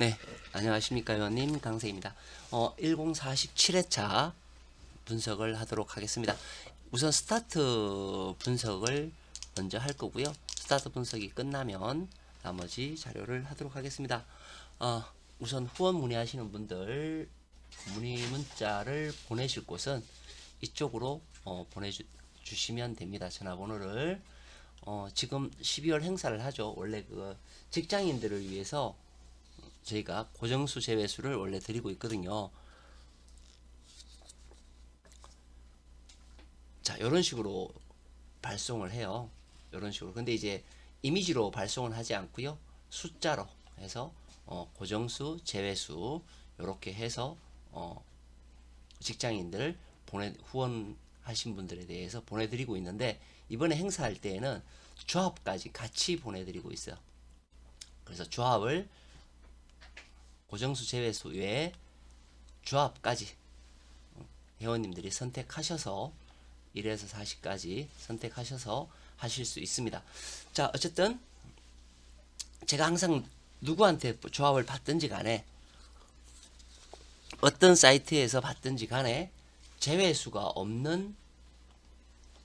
네, 안녕하십니까 의원님 강세입니다. 어, 1047회차 분석을 하도록 하겠습니다. 우선 스타트 분석을 먼저 할 거고요. 스타트 분석이 끝나면 나머지 자료를 하도록 하겠습니다. 어, 우선 후원 문의하시는 분들 문의 문자를 보내실 곳은 이쪽으로 어, 보내주시면 됩니다. 전화번호를 어, 지금 12월 행사를 하죠. 원래 그 직장인들을 위해서 저희가 고정수 제외수를 원래 드리고 있거든요. 자, 이런 식으로 발송을 해요. 이런 식으로. 근데 이제 이미지로 발송을 하지 않고요. 숫자로 해서 어, 고정수, 제외수 이렇게 해서 어, 직장인들 보내 후원하신 분들에 대해서 보내드리고 있는데 이번에 행사할 때에는 조합까지 같이 보내드리고 있어요. 그래서 조합을 고정수 제외수 외에 조합까지 회원님들이 선택하셔서 1에서 40까지 선택하셔서 하실 수 있습니다. 자, 어쨌든 제가 항상 누구한테 조합을 받든지 간에 어떤 사이트에서 받든지 간에 제외수가 없는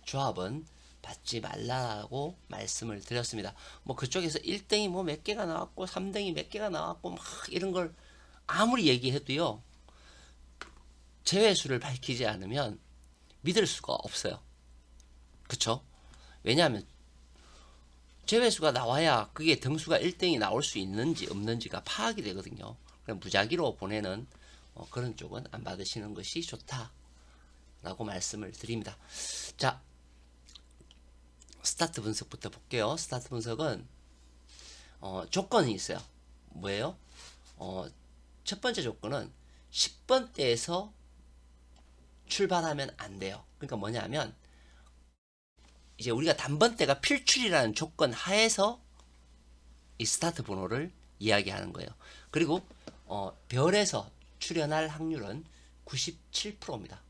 조합은 받지 말라고 말씀을 드렸습니다. 뭐 그쪽에서 1등이 뭐 몇 개가 나왔고 3등이 몇 개가 나왔고 막 이런 걸 아무리 얘기해도요. 제외수를 밝히지 않으면 믿을 수가 없어요. 그쵸? 왜냐하면 제외수가 나와야 그게 등수가 1등이 나올 수 있는지 없는지가 파악이 되거든요. 그럼 무작위로 보내는 어, 그런 쪽은 안 받으시는 것이 좋다라고 말씀을 드립니다. 자, 스타트 분석부터 볼게요. 스타트 분석은 어, 조건이 있어요. 뭐예요? 어, 첫 번째 조건은 10번대에서 출발하면 안 돼요. 그러니까 뭐냐면 이제 우리가 단번대가 필출이라는 조건 하에서 이 스타트 번호를 이야기하는 거예요. 그리고 어, 별에서 출현할 확률은 97%입니다.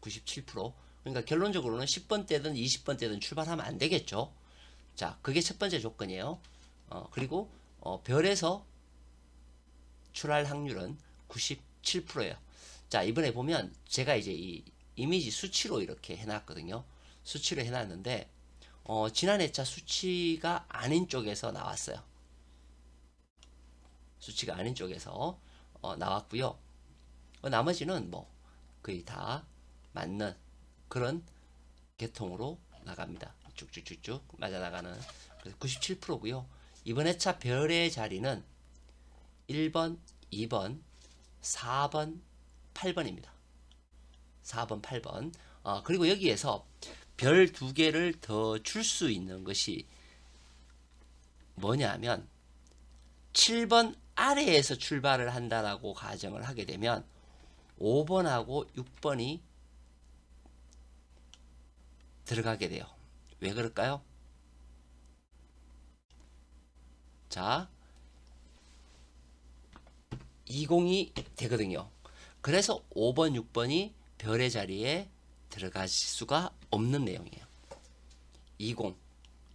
97%. 그러니까 결론적으로는 10번 대든 20번 대든 출발하면 안 되겠죠. 자, 그게 첫 번째 조건이에요. 어, 그리고 어, 별에서 출할 확률은 97%예요. 자, 이번에 보면 제가 이제 이 이미지 수치로 이렇게 해놨거든요. 수치로 해놨는데 어, 지난 회차 수치가 아닌 쪽에서 나왔어요. 수치가 아닌 쪽에서 어, 나왔고요. 어, 나머지는 뭐 거의 다 맞는 그런 계통으로 나갑니다. 쭉쭉쭉쭉 맞아 나가는 그래서 97%고요. 이번 회차 별의 자리는 1번, 2번, 4번, 8번입니다. 4번, 8번. 어, 그리고 여기에서 별 두 개를 더 줄 수 있는 것이 뭐냐면 7번 아래에서 출발을 한다라고 가정을 하게 되면 5번하고 6번이 들어가게 돼요. 왜 그럴까요? 자, 20이 되거든요. 그래서 5번, 6번이 별의 자리에 들어갈 수가 없는 내용이에요. 20,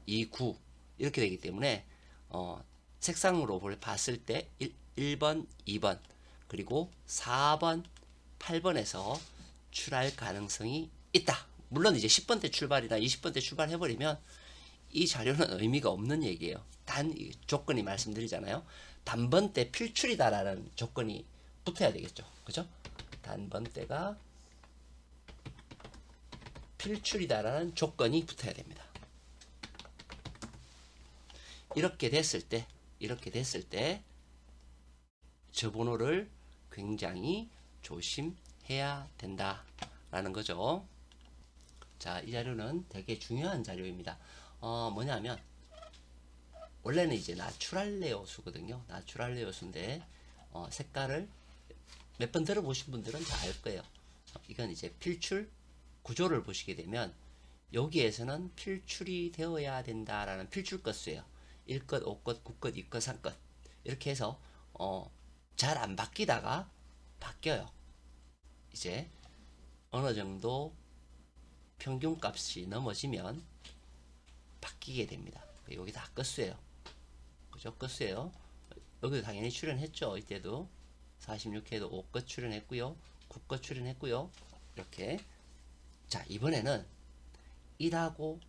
29 이렇게 되기 때문에 어, 색상으로 봤을 때 1, 번 2번 그리고 4번, 8번에서 출할 가능성이 있다. 물론 이제 10번대 출발이나 20번대 출발해버리면 이 자료는 의미가 없는 얘기예요. 단 조건이 말씀드리잖아요. 단번대 필출이다라는 조건이 붙어야 되겠죠. 그죠? 단번대가 필출이다라는 조건이 붙어야 됩니다. 이렇게 됐을 때, 이렇게 됐을 때, 저 번호를 굉장히 조심해야 된다라는 거죠. 자, 이 자료는 되게 중요한 자료입니다. 어, 뭐냐면, 원래는 이제 나추랄 레오 수거든요. 나추랄 레오 수인데, 어, 색깔을 몇 번 들어보신 분들은 다 알 거예요. 이건 이제 필출 구조를 보시게 되면, 여기에서는 필출이 되어야 된다라는 필출 것수예요. 1것, 5것, 9것, 2것, 3것. 이렇게 해서, 어, 잘 안 바뀌다가 바뀌어요. 이제 어느 정도 평균 값이 넘어지면 바뀌게 됩니다. 여기 다 끝수예요. 그죠? 끝수예요. 여기도 당연히 출연했죠. 이때도 46회도 5것 출연했고요. 9것 출연했고요. 이렇게 자 이번에는 1하고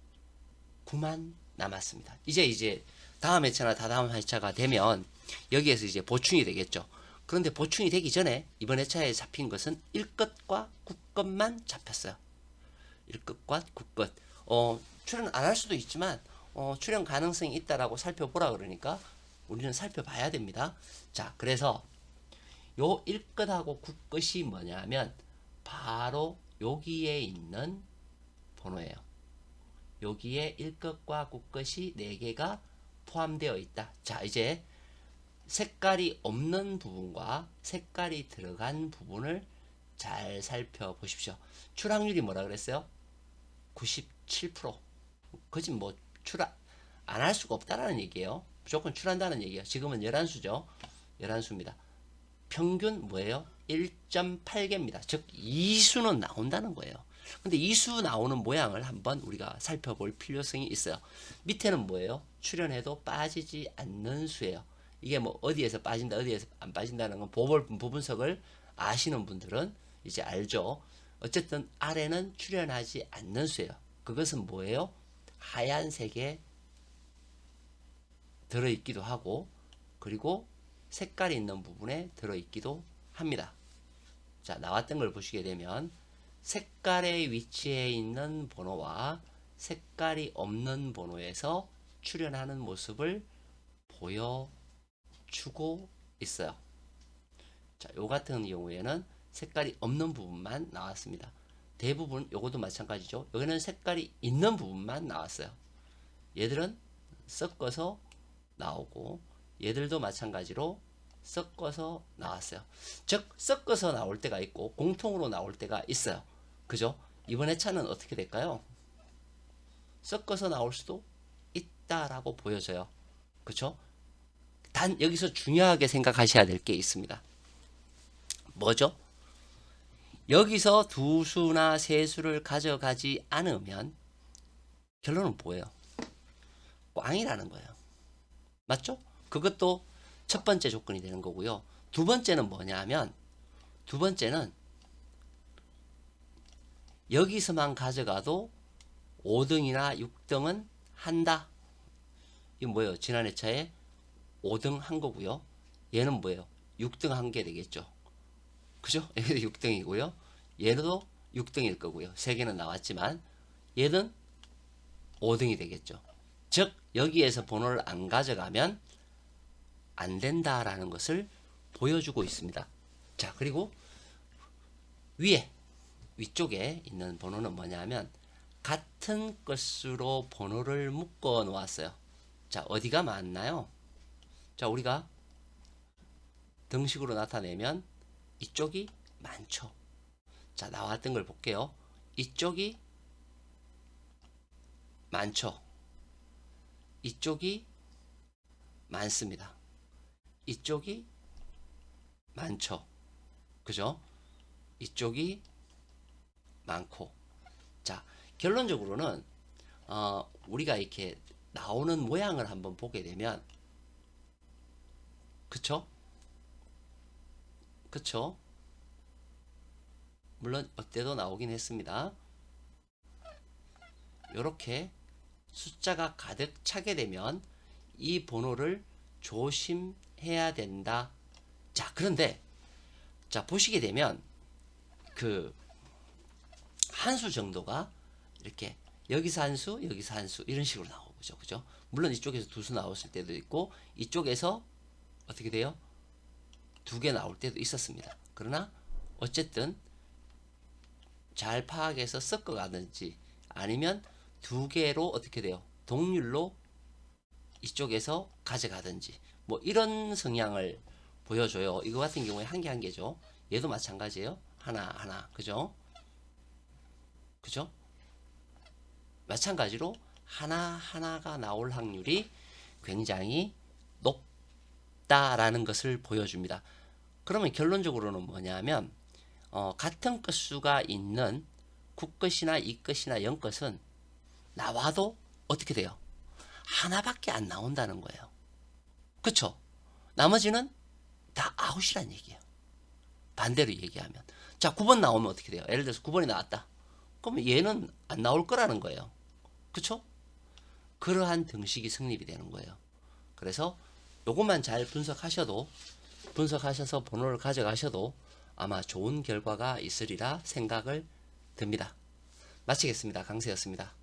9만 남았습니다. 이제 이제 다음 회차나 다다음 회차가 되면 여기에서 이제 보충이 되겠죠. 그런데 보충이 되기 전에 이번 회차에 잡힌 것은 1것과 9것만 잡혔어요. 1것과 9것. 어, 출연 안 할 수도 있지만 어, 출연 가능성이 있다라고 살펴보라 그러니까 우리는 살펴봐야 됩니다. 자, 그래서 요 1것하고 9것이 뭐냐면 바로 여기에 있는 번호예요. 여기에 1것과 9것이 4개가 포함되어 있다. 자, 이제 색깔이 없는 부분과 색깔이 들어간 부분을 잘 살펴보십시오. 출항률이 뭐라 그랬어요? 97%. 그지 뭐 출항 안할 수가 없다라는 얘기예요. 무조건 출한다는 얘기예요. 지금은 11수죠. 11수입니다. 평균 뭐예요? 1.8개입니다. 즉 2수는 나온다는 거예요. 근데 2수 나오는 모양을 한번 우리가 살펴볼 필요성이 있어요. 밑에는 뭐예요? 출연해도 빠지지 않는 수예요. 이게 뭐 어디에서 빠진다, 어디에서 안 빠진다는 건 부분, 부분석을 아시는 분들은 이제 알죠. 어쨌든 아래는 출연하지 않는 수예요. 그것은 뭐예요? 하얀색에 들어있기도 하고 그리고 색깔이 있는 부분에 들어있기도 합니다. 자, 나왔던 걸 보시게 되면 색깔의 위치에 있는 번호와 색깔이 없는 번호에서 출현하는 모습을 보여주고 있어요. 자, 요 같은 경우에는 색깔이 없는 부분만 나왔습니다. 대부분 요것도 마찬가지죠. 여기는 색깔이 있는 부분만 나왔어요. 얘들은 섞어서 나오고 얘들도 마찬가지로 섞어서 나왔어요. 즉 섞어서 나올 때가 있고 공통으로 나올 때가 있어요. 그죠? 이번 회차는 어떻게 될까요? 섞어서 나올 수도 있다라고 보여져요. 그쵸? 단 여기서 중요하게 생각하셔야 될 게 있습니다. 뭐죠? 여기서 두 수나 세 수를 가져가지 않으면 결론은 뭐예요? 꽝이라는 거예요. 맞죠? 그것도 첫 번째 조건이 되는 거고요. 두 번째는 뭐냐 하면 두 번째는 여기서만 가져가도 5등이나 6등은 한다. 이거 뭐예요? 지난 회차에 5등 한 거고요. 얘는 뭐예요? 6등 한 게 되겠죠. 그죠? 얘도 6등이고요. 얘도 6등일 거고요. 세 개는 나왔지만 얘는 5등이 되겠죠. 즉 여기에서 번호를 안 가져가면 안 된다라는 것을 보여주고 있습니다. 자, 그리고 위에 위쪽에 있는 번호는 뭐냐면 같은 것으로 번호를 묶어 놓았어요. 자, 어디가 맞나요? 자, 우리가 등식으로 나타내면 이쪽이 많죠. 자, 나왔던 걸 볼게요. 이쪽이 많죠. 이쪽이 많습니다. 이쪽이 많죠. 그죠? 이쪽이 많고. 자, 결론적으로는, 어, 우리가 이렇게 나오는 모양을 한번 보게 되면, 그쵸? 그쵸? 물론, 어때도 나오긴 했습니다. 이렇게 숫자가 가득 차게 되면 이 번호를 조심해야 된다. 자, 그런데 자, 보시게 되면 그 한 수 정도가 이렇게 여기서 한 수, 여기서 한 수 이런 식으로 나오죠. 그죠? 물론 이쪽에서 두 수 나왔을 때도 있고 이쪽에서 어떻게 돼요? 두 개 나올 때도 있었습니다. 그러나 어쨌든 잘 파악해서 섞어 가든지 아니면 두 개로 어떻게 돼요? 동률로 이쪽에서 가져가든지 뭐 이런 성향을 보여줘요. 이거 같은 경우에 한 개 한 개죠. 얘도 마찬가지예요. 하나 하나 그죠? 그죠? 마찬가지로 하나 하나가 나올 확률이 굉장히 높다라는 것을 보여줍니다. 그러면 결론적으로는 뭐냐면 어, 같은 끝수가 있는 국것이나 이것이나 영것은 나와도 어떻게 돼요? 하나밖에 안 나온다는 거예요. 그쵸? 나머지는 다 아웃이란 얘기예요. 반대로 얘기하면. 자, 9번 나오면 어떻게 돼요? 예를 들어서 9번이 나왔다. 그럼 얘는 안 나올 거라는 거예요. 그쵸? 그러한 등식이 성립이 되는 거예요. 그래서 요것만 잘 분석하셔도 분석하셔서 번호를 가져가셔도 아마 좋은 결과가 있으리라 생각을 듭니다. 마치겠습니다. 강세였습니다.